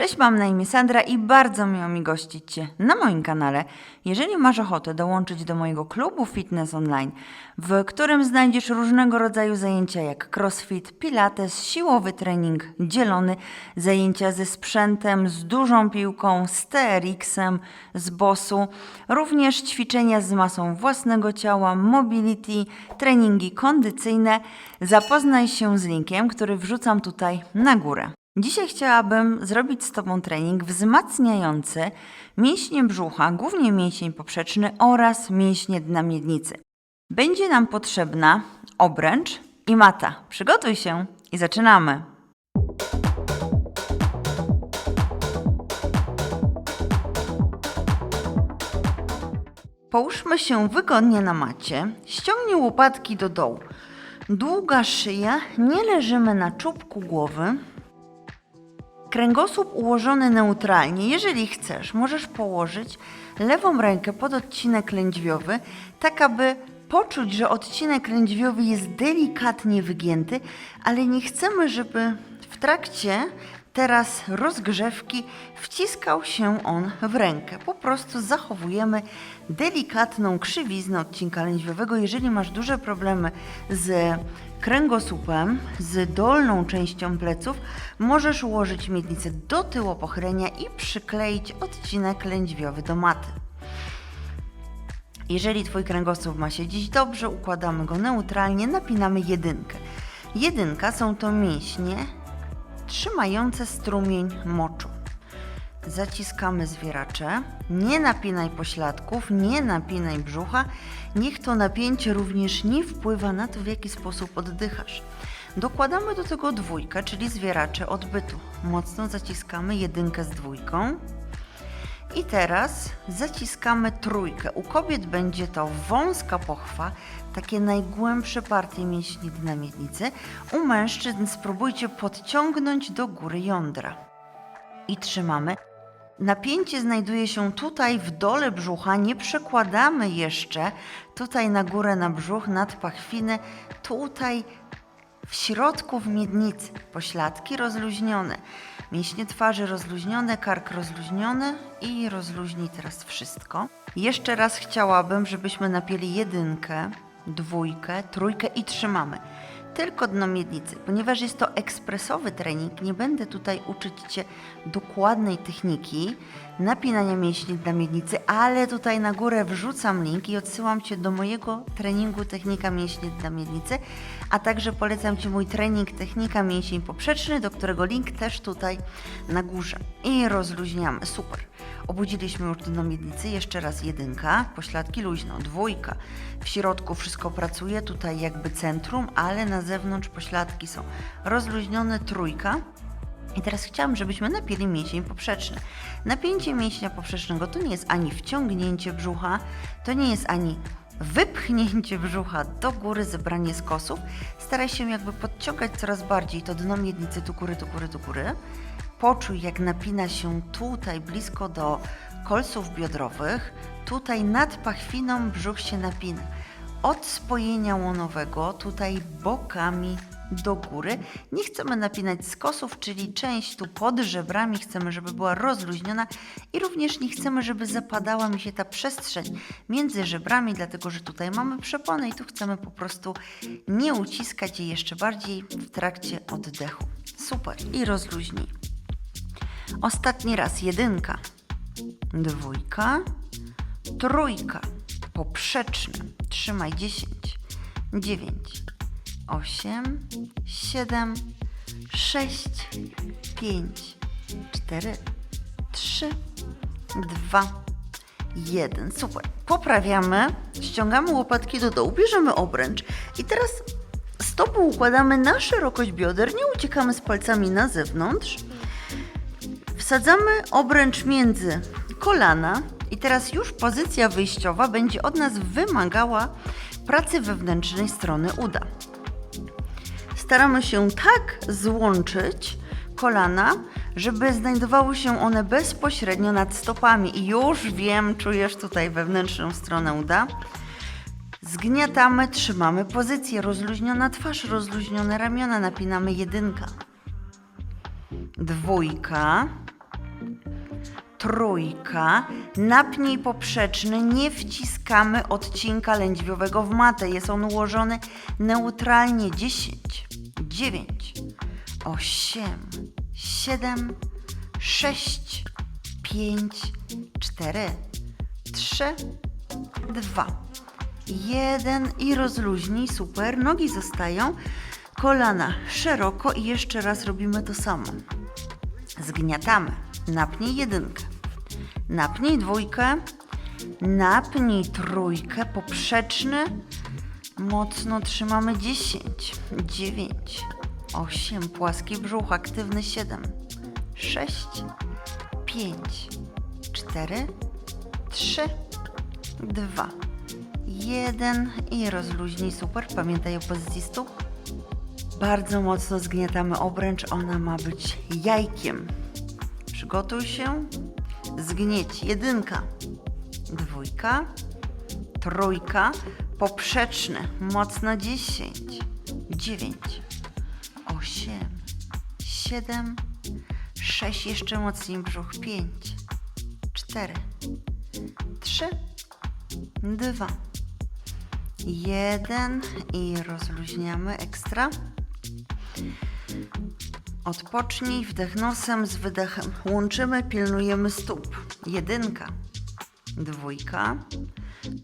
Cześć, mam na imię Sandra i bardzo miło mi gościć Cię na moim kanale. Jeżeli masz ochotę dołączyć do mojego klubu Fitness Online, w którym znajdziesz różnego rodzaju zajęcia jak crossfit, pilates, siłowy trening dzielony, zajęcia ze sprzętem, z dużą piłką, z TRX-em, z bossu, również ćwiczenia z masą własnego ciała, mobility, treningi kondycyjne, zapoznaj się z linkiem, który wrzucam tutaj na górę. Dzisiaj chciałabym zrobić z Tobą trening wzmacniający mięśnie brzucha, głównie mięsień poprzeczny oraz mięśnie dna miednicy. Będzie nam potrzebna obręcz i mata. Przygotuj się i zaczynamy. Połóżmy się wygodnie na macie. Ściągnij łopatki do dołu. Długa szyja, nie leżymy na czubku głowy. Kręgosłup ułożony neutralnie. Jeżeli chcesz, możesz położyć lewą rękę pod odcinek lędźwiowy, tak aby poczuć, że odcinek lędźwiowy jest delikatnie wygięty, ale nie chcemy, żeby w trakcie teraz rozgrzewki wciskał się on w rękę. Po prostu zachowujemy delikatną krzywiznę odcinka lędźwiowego. Jeżeli masz duże problemy z kręgosłupem, z dolną częścią pleców, możesz ułożyć miednicę do tyłu pochylenia i przykleić odcinek lędźwiowy do maty. Jeżeli Twój kręgosłup ma siedzieć dobrze, układamy go neutralnie, napinamy jedynkę. Jedynka są to mięśnie trzymające strumień moczu. Zaciskamy zwieracze, nie napinaj pośladków, nie napinaj brzucha. Niech to napięcie również nie wpływa na to, w jaki sposób oddychasz. Dokładamy do tego dwójkę, czyli zwieracze odbytu. Mocno zaciskamy jedynkę z dwójką. I teraz zaciskamy trójkę. U kobiet będzie to wąska pochwa, takie najgłębsze partie mięśni dna miednicy. U mężczyzn spróbujcie podciągnąć do góry jądra. I trzymamy. Napięcie znajduje się tutaj w dole brzucha. Nie przekładamy jeszcze tutaj na górę na brzuch, nad pachwiny. Tutaj w środku w miednicy pośladki rozluźnione, mięśnie twarzy rozluźnione, kark rozluźniony i rozluźnij teraz wszystko. Jeszcze raz chciałabym, żebyśmy napięli jedynkę, dwójkę, trójkę i trzymamy. Tylko dno miednicy, ponieważ jest to ekspresowy trening, nie będę tutaj uczyć Cię dokładnej techniki napinania mięśni dla miednicy, ale tutaj na górę wrzucam link i odsyłam Cię do mojego treningu technika mięśni dla miednicy, a także polecam Ci mój trening technika mięsień poprzeczny, do którego link też tutaj na górze. I rozluźniamy, super. Obudziliśmy już dno miednicy, jeszcze raz jedynka, pośladki luźno, dwójka. W środku wszystko pracuje, tutaj jakby centrum, ale na zewnątrz pośladki są rozluźnione, trójka. I teraz chciałam, żebyśmy napięli mięsień poprzeczny. Napięcie mięśnia poprzecznego to nie jest ani wciągnięcie brzucha, to nie jest ani wypchnięcie brzucha do góry, zebranie skosów. Staraj się jakby podciągać coraz bardziej to dno miednicy do góry, do góry, do góry. Poczuj, jak napina się tutaj blisko do kolców biodrowych. Tutaj nad pachwiną brzuch się napina. Od spojenia łonowego, tutaj bokami do góry. Nie chcemy napinać skosów, czyli część tu pod żebrami chcemy, żeby była rozluźniona i również nie chcemy, żeby zapadała mi się ta przestrzeń między żebrami, dlatego że tutaj mamy przeponę i tu chcemy po prostu nie uciskać jej jeszcze bardziej w trakcie oddechu. Super. I rozluźnij. Ostatni raz jedynka, dwójka, trójka, poprzeczny. Trzymaj 10, 9, 8, 7, 6, 5, 4, 3, 2, 1. Super. Poprawiamy, ściągamy łopatki do dołu, bierzemy obręcz i teraz stopą układamy na szerokość bioder, nie uciekamy z palcami na zewnątrz. Wsadzamy obręcz między kolana i teraz już pozycja wyjściowa będzie od nas wymagała pracy wewnętrznej strony uda. Staramy się tak złączyć kolana, żeby znajdowały się one bezpośrednio nad stopami. I już wiem, czujesz tutaj wewnętrzną stronę uda. Zgniatamy, trzymamy pozycję, rozluźniona twarz, rozluźnione ramiona, napinamy jedynka, dwójka, trójka, napnij poprzeczny, nie wciskamy odcinka lędźwiowego w matę. Jest on ułożony neutralnie. 10, 9, 8, 7, 6, 5, 4, 3, 2, 1 i rozluźnij. Super. Nogi zostają. Kolana szeroko i jeszcze raz robimy to samo. Zgniatamy. Napnij jedynkę. Napnij dwójkę. Napnij trójkę. Poprzeczny. Mocno trzymamy 10, 9, 8. Płaski brzuch. Aktywny 7, 6, 5, 4, 3, 2, 1 i rozluźnij. Super. Pamiętaj o pozycji stóp. Bardzo mocno zgniatamy obręcz. Ona ma być jajkiem. Przygotuj się. Zgnieć. Jedynka. Dwójka. Trójka. Poprzeczny. Mocno 10. 9. 8. 7. 6. Jeszcze mocniej brzuch. 5. 4. 3. 2. 1 i rozluźniamy ekstra. Odpocznij, wdech nosem z wydechem. Łączymy, pilnujemy stóp. Jedynka, dwójka,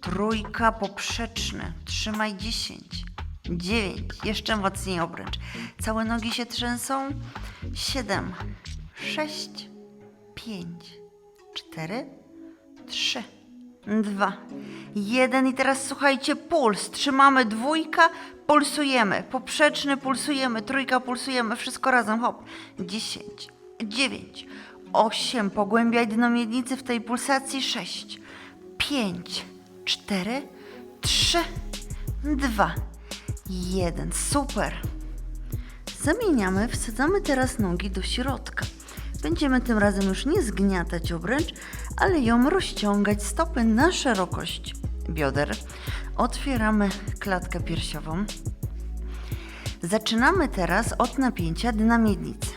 trójka, poprzeczny. Trzymaj 10, 9, jeszcze mocniej obręcz. Całe nogi się trzęsą. 7, 6, 5, 4, 3, 2, 1 i teraz słuchajcie, puls. Trzymamy dwójka, pulsujemy. Poprzeczny pulsujemy, trójka pulsujemy, wszystko razem, hop. 10, 9, 8, pogłębiaj dno miednicy w tej pulsacji, 6, 5, 4, 3, 2, 1. Super. Zamieniamy, wsadzamy teraz nogi do środka. Będziemy tym razem już nie zgniatać obręcz, ale ją rozciągać stopy na szerokość bioder. Otwieramy klatkę piersiową. Zaczynamy teraz od napięcia dna miednicy.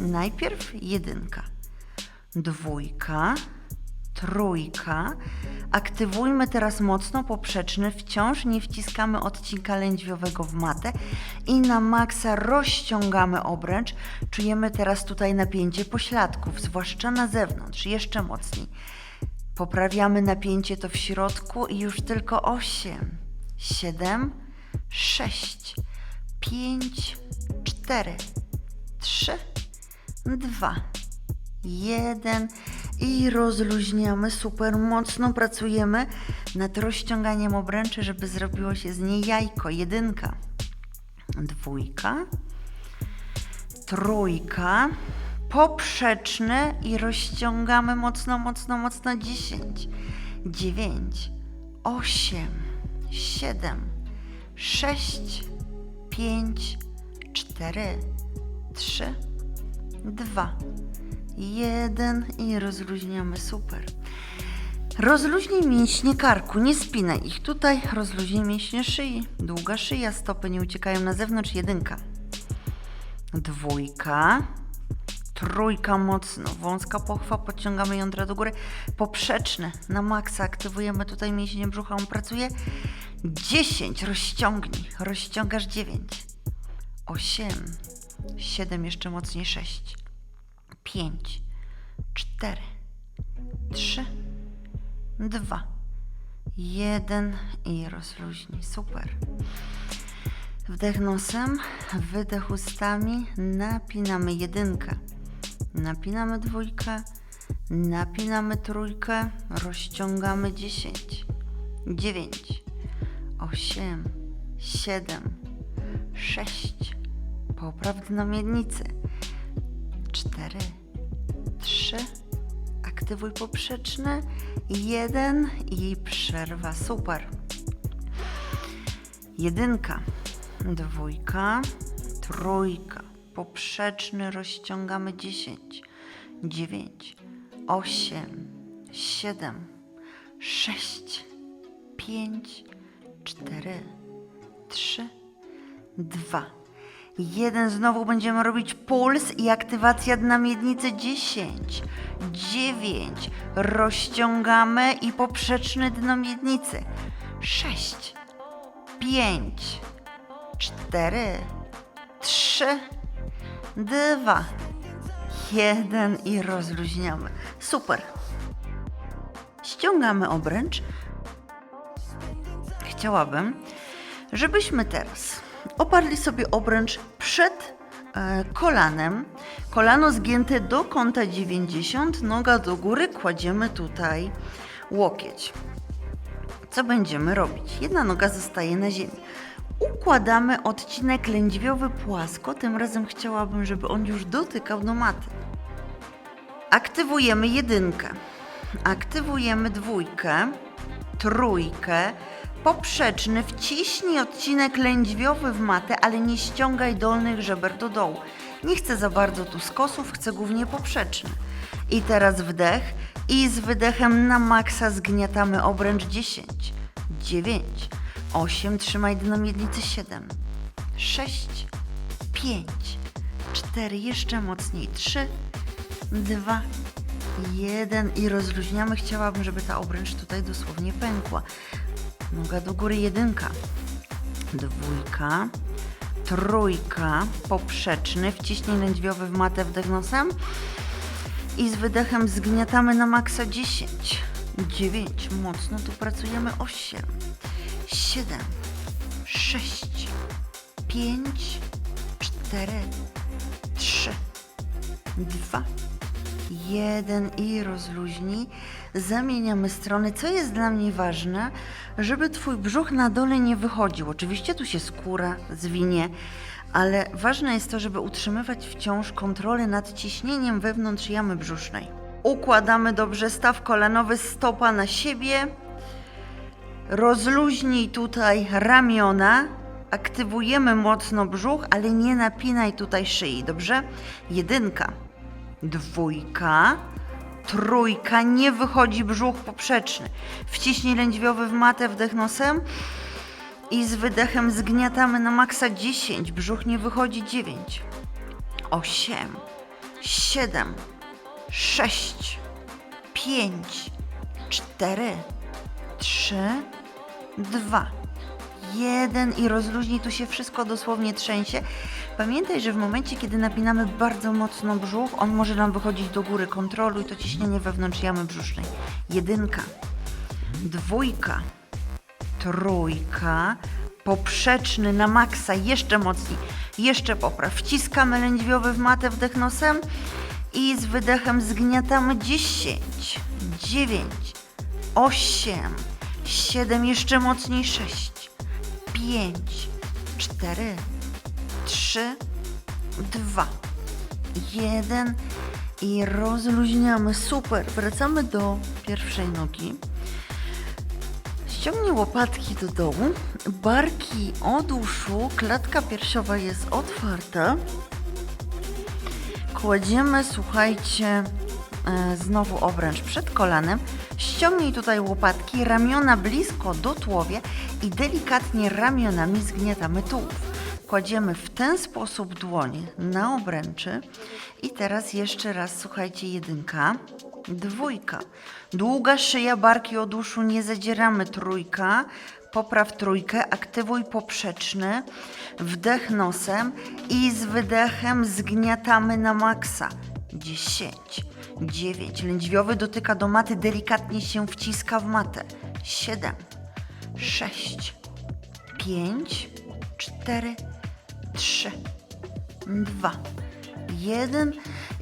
Najpierw jedynka, dwójka, trójka. Aktywujmy teraz mocno poprzeczny, wciąż nie wciskamy odcinka lędźwiowego w matę i na maksa rozciągamy obręcz. Czujemy teraz tutaj napięcie pośladków, zwłaszcza na zewnątrz, jeszcze mocniej. Poprawiamy napięcie to w środku i już tylko 8, 7, 6, 5, 4, 3, 2, jeden i rozluźniamy. Super mocno pracujemy nad rozciąganiem obręczy, żeby zrobiło się z niej jajko. Jedynka, dwójka, trójka, poprzeczny i rozciągamy mocno, mocno, mocno. 10, 9, 8, 7, 6, 5, 4, 3, 2, 1 i rozluźniamy. Super. Rozluźnij mięśnie karku, nie spinaj ich tutaj. Rozluźnij mięśnie szyi. Długa szyja, stopy nie uciekają na zewnątrz. Jedynka. Dwójka. Trójka mocno. Wąska pochwa, podciągamy jądra do góry. Poprzeczne na maksa. Aktywujemy tutaj mięśnie brzucha. On pracuje. 10. Rozciągnij. Rozciągasz 9. 8. 7. Jeszcze mocniej. 6. 5, 4, 3, 2, 1 i rozluźnij. Super. Wdech nosem, wydech ustami, napinamy jedynkę, napinamy dwójkę, napinamy trójkę, rozciągamy 10, 9, 8, 7, 6, popraw dno miednicy, 4, 3, aktywuj poprzeczny, 1 i przerwa. Super. Jedynka, dwójka, trójka, poprzeczny rozciągamy 10, 9, 8, 7, 6, 5, 4, 3, 2, Jeden, znowu będziemy robić puls i aktywacja dna miednicy 10, 9, rozciągamy i poprzeczny dno miednicy. 6, 5, 4, 3, 2, 1 i rozluźniamy. Super. Ściągamy obręcz. Chciałabym, żebyśmy teraz oparli sobie obręcz przed e, kolanem. Kolano zgięte do kąta 90, noga do góry, kładziemy tutaj łokieć. Co będziemy robić? Jedna noga zostaje na ziemi. Układamy odcinek lędźwiowy płasko, tym razem chciałabym, żeby on już dotykał do maty. Aktywujemy jedynkę, aktywujemy dwójkę, trójkę, poprzeczny, wciśnij odcinek lędźwiowy w matę, ale nie ściągaj dolnych żeber do dołu. Nie chcę za bardzo tu skosów, chcę głównie poprzeczny. I teraz wdech i z wydechem na maksa zgniatamy obręcz 10, 9, 8, trzymaj dno miednicy 7, 6, 5, 4, jeszcze mocniej 3, 2, 1 i rozluźniamy. Chciałabym, żeby ta obręcz tutaj dosłownie pękła. Noga do góry, jedynka, dwójka, trójka, poprzeczny, wciśnij lędźwiowy w matę, wdech nosem. I z wydechem zgniatamy na maksa 10, 9, mocno tu pracujemy. 8, 7, 6, 5, 4, 3, 2, 1 i rozluźnij. Zamieniamy strony. Co jest dla mnie ważne, żeby Twój brzuch na dole nie wychodził. Oczywiście tu się skóra zwinie, ale ważne jest to, żeby utrzymywać wciąż kontrolę nad ciśnieniem wewnątrz jamy brzusznej. Układamy dobrze staw kolanowy, stopa na siebie. Rozluźnij tutaj ramiona. Aktywujemy mocno brzuch, ale nie napinaj tutaj szyi, dobrze? Jedynka dwójka, trójka, nie wychodzi brzuch poprzeczny. Wciśnij lędźwiowy w matę, wdech nosem. I z wydechem zgniatamy na maksa 10, brzuch nie wychodzi 9, 8, 7, 6, 5, 4, 3, 2, jeden. I rozluźnij, tu się wszystko dosłownie trzęsie. Pamiętaj, że w momencie, kiedy napinamy bardzo mocno brzuch, on może nam wychodzić do góry. Kontroluj to ciśnienie wewnątrz jamy brzusznej. Jedynka, dwójka, trójka, poprzeczny na maksa, jeszcze mocniej, jeszcze popraw. Wciskamy lędźwiowy w matę, wdech nosem i z wydechem zgniatamy 10, 9, 8, 7, jeszcze mocniej 6, 5, 4, 3, 2, 1 i rozluźniamy. Super. Wracamy do pierwszej nogi. Ściągnij łopatki do dołu, barki od uszu, klatka piersiowa jest otwarta. Kładziemy, słuchajcie, e, znowu obręcz przed kolanem. Ściągnij tutaj łopatki, ramiona blisko do tułowia i delikatnie ramionami zgniatamy tułów. Kładziemy w ten sposób dłonie na obręczy i teraz jeszcze raz słuchajcie, jedynka, dwójka. Długa szyja, barki od uszu, nie zadzieramy trójka. Popraw trójkę, aktywuj poprzeczny, wdech nosem i z wydechem zgniatamy na maksa. 10, 9, lędźwiowy dotyka do maty, delikatnie się wciska w matę. 7, 6, 5, 4, 3, 2, 1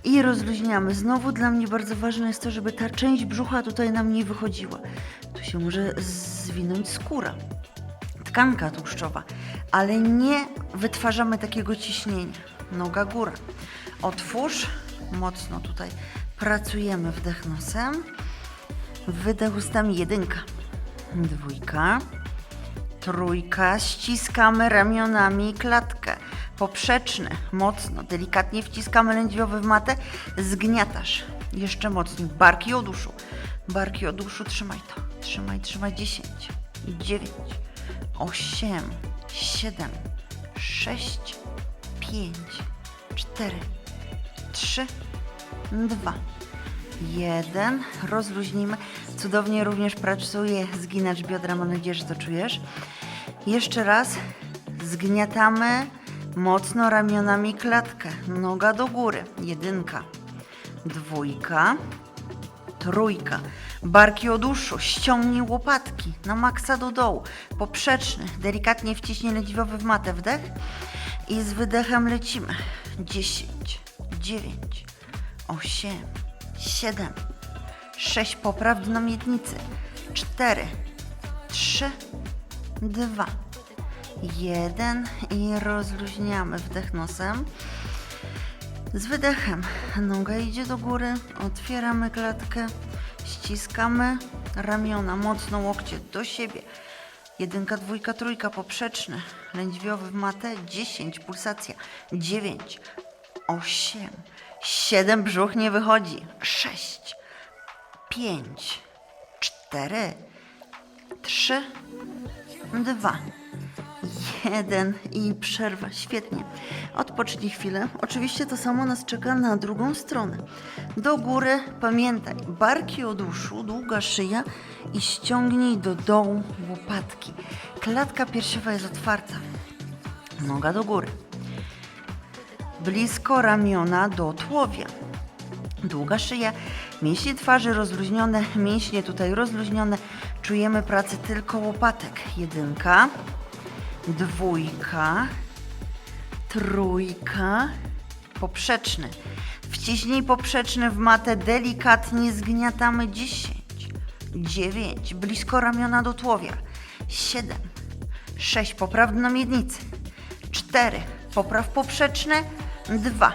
i rozluźniamy. Znowu dla mnie bardzo ważne jest to, żeby ta część brzucha tutaj nam nie wychodziła. Tu się może zwinąć skóra, tkanka tłuszczowa, ale nie wytwarzamy takiego ciśnienia. Noga góra. Otwórz, mocno tutaj pracujemy wdech nosem, wydech ustami jedynka, dwójka, trójka, ściskamy ramionami klatkę. Poprzeczny, mocno, delikatnie wciskamy lędźwiowy w matę, zgniatasz. Jeszcze mocniej, barki od uszu. Barki od uszu, trzymaj to. Trzymaj, trzymaj 10, 9, 8, 7, 6, 5, 4, 3, 2, 1. Rozluźnijmy. Cudownie również pracuje zginacz biodra. Mam nadzieję, że to czujesz. Jeszcze raz. Zgniatamy mocno ramionami klatkę. Noga do góry. Jedynka. Dwójka. Trójka. Barki od uszu. Ściągnij łopatki na maksa do dołu. Poprzeczny. Delikatnie wciśnij lędźwiowy w matę. Wdech. I z wydechem lecimy. 10, 9, 8, 7, 6. Popraw dno miednicy. 4, 3, 2, 1. I rozluźniamy wdech nosem. Z wydechem noga idzie do góry, otwieramy klatkę, ściskamy ramiona, mocno łokcie do siebie. Jedynka, dwójka, trójka, poprzeczny, lędźwiowy w matę, 10, pulsacja, 9, 8, 7, brzuch nie wychodzi, 6, 5, 4, 3, 2, jeden i przerwa. Świetnie. Odpocznij chwilę. Oczywiście to samo nas czeka na drugą stronę. Do góry, pamiętaj, barki od uszu, długa szyja i ściągnij do dołu łopatki. Klatka piersiowa jest otwarta. Noga do góry. Blisko ramiona do tułowia. Długa szyja, mięśnie twarzy rozluźnione, mięśnie tutaj rozluźnione. Czujemy pracę tylko łopatek. Jedynka, dwójka, trójka, poprzeczny. Wciśnij poprzeczny w matę, delikatnie zgniatamy 10, 9, blisko ramiona do tułowia, 7, 6, popraw dno miednicy, 4, popraw poprzeczny, 2,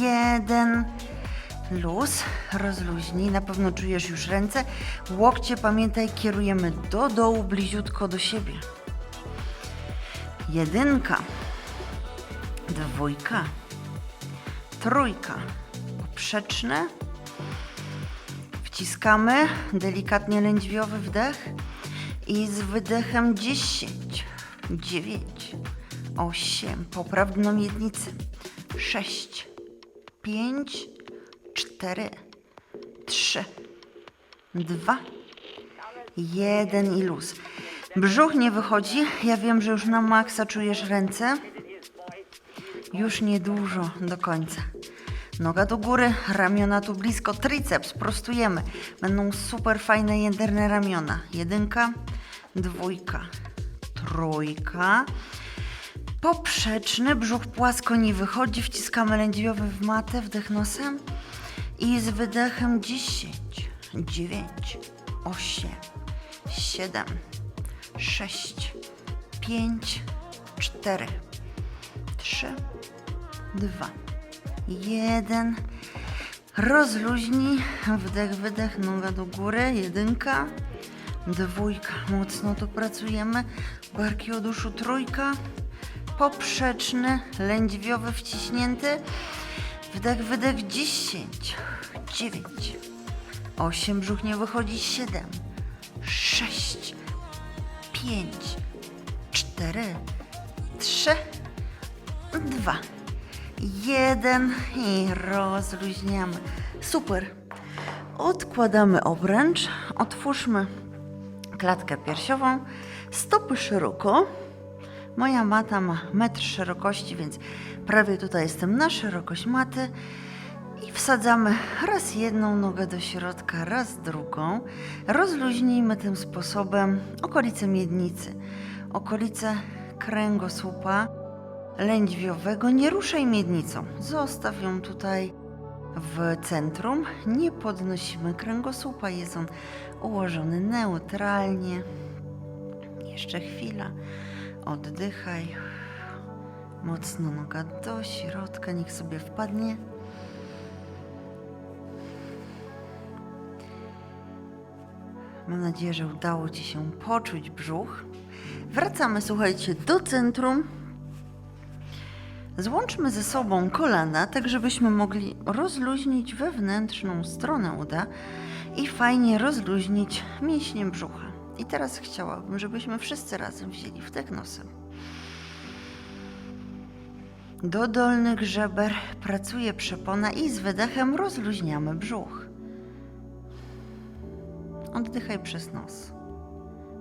1, luz, rozluźnij, na pewno czujesz już ręce, łokcie pamiętaj kierujemy do dołu, bliziutko do siebie. Jedynka, dwójka, trójka, poprzeczne. Wciskamy. Delikatnie lędźwiowy wdech. I z wydechem 10, 9, 8, popraw miednicy, 6, 5, 4, 3, 2, jeden i luz. Brzuch nie wychodzi. Ja wiem, że już na maksa czujesz ręce. Już niedużo do końca. Noga do góry, ramiona tu blisko, triceps prostujemy. Będą super fajne jędrne ramiona. Jedynka, dwójka, trójka. Poprzeczny, brzuch płasko nie wychodzi. Wciskamy lędźwiowy w matę, wdech nosem. I z wydechem 10, 9, 8, 7, 6, 5, 4, 3, 2, 1. Rozluźnij, wdech, wydech, noga do góry, jedynka, dwójka, mocno tu pracujemy, barki od uszu, trójka, poprzeczny, lędźwiowy wciśnięty, wdech, wydech, 10, 9, 8, brzuch nie wychodzi, 7, 6, 5, 4, 3, 2, 1 i rozluźniamy. Super. Odkładamy obręcz, otwórzmy klatkę piersiową, stopy szeroko. Moja mata ma metr szerokości, więc prawie tutaj jestem na szerokość maty. I wsadzamy raz jedną nogę do środka, raz drugą. Rozluźnijmy tym sposobem okolice miednicy, okolice kręgosłupa lędźwiowego. Nie ruszaj miednicą. Zostaw ją tutaj w centrum. Nie podnosimy kręgosłupa. Jest on ułożony neutralnie. Jeszcze chwila. Oddychaj. Mocno noga do środka. Niech sobie wpadnie. Mam nadzieję, że udało Ci się poczuć brzuch. Wracamy, słuchajcie, do centrum. Złączmy ze sobą kolana, tak żebyśmy mogli rozluźnić wewnętrzną stronę uda i fajnie rozluźnić mięśnie brzucha. I teraz chciałabym, żebyśmy wszyscy razem wzięli wdech nosem. Do dolnych żeber pracuje przepona i z wydechem rozluźniamy brzuch. Oddychaj przez nos.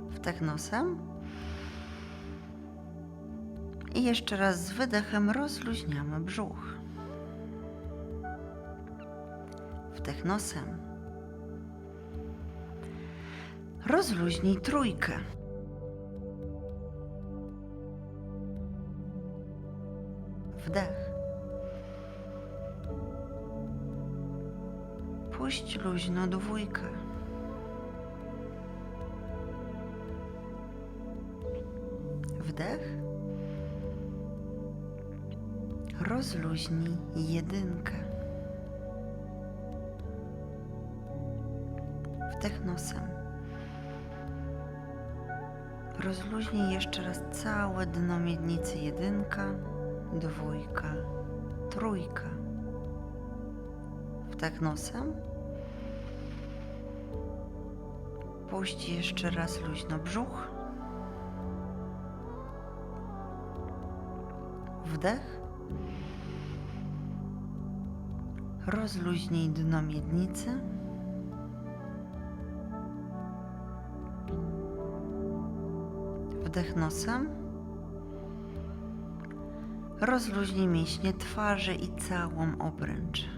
Wdech nosem. I jeszcze raz z wydechem rozluźniamy brzuch. Wdech nosem. Rozluźnij trójkę. Wdech. Puść luźno dwójkę. Wdech. Rozluźnij jedynkę. Wdech nosem. Rozluźnij jeszcze raz całe dno miednicy jedynka, dwójka, trójka. Wdech nosem. Puść jeszcze raz luźno brzuch. Wdech. Rozluźnij dno miednicy. Wdech nosem. Rozluźnij mięśnie twarzy i całą obręcz.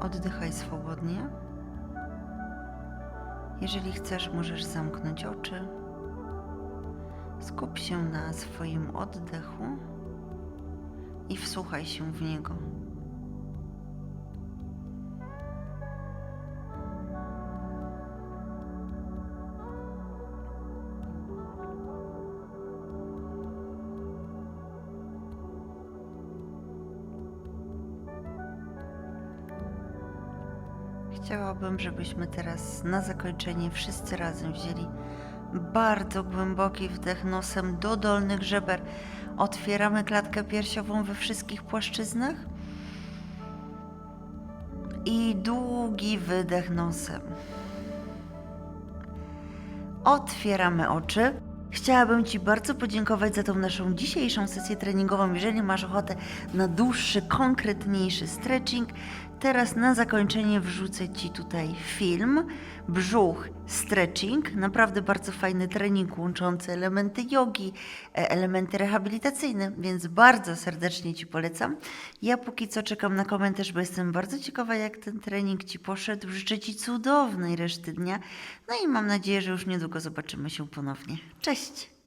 Oddychaj swobodnie. Jeżeli chcesz, możesz zamknąć oczy. Skup się na swoim oddechu i wsłuchaj się w niego. Chciałabym, żebyśmy teraz na zakończenie wszyscy razem wzięli bardzo głęboki wdech nosem do dolnych żeber. Otwieramy klatkę piersiową we wszystkich płaszczyznach. I długi wydech nosem. Otwieramy oczy. Chciałabym Ci bardzo podziękować za tą naszą dzisiejszą sesję treningową. Jeżeli masz ochotę na dłuższy, konkretniejszy stretching, teraz na zakończenie wrzucę Ci tutaj film Brzuch Stretching. Naprawdę bardzo fajny trening łączący elementy jogi, e, elementy rehabilitacyjne, więc bardzo serdecznie Ci polecam. Ja póki co czekam na komentarz, bo jestem bardzo ciekawa, jak ten trening Ci poszedł. Życzę Ci cudownej reszty dnia. No i mam nadzieję, że już niedługo zobaczymy się ponownie. Cześć!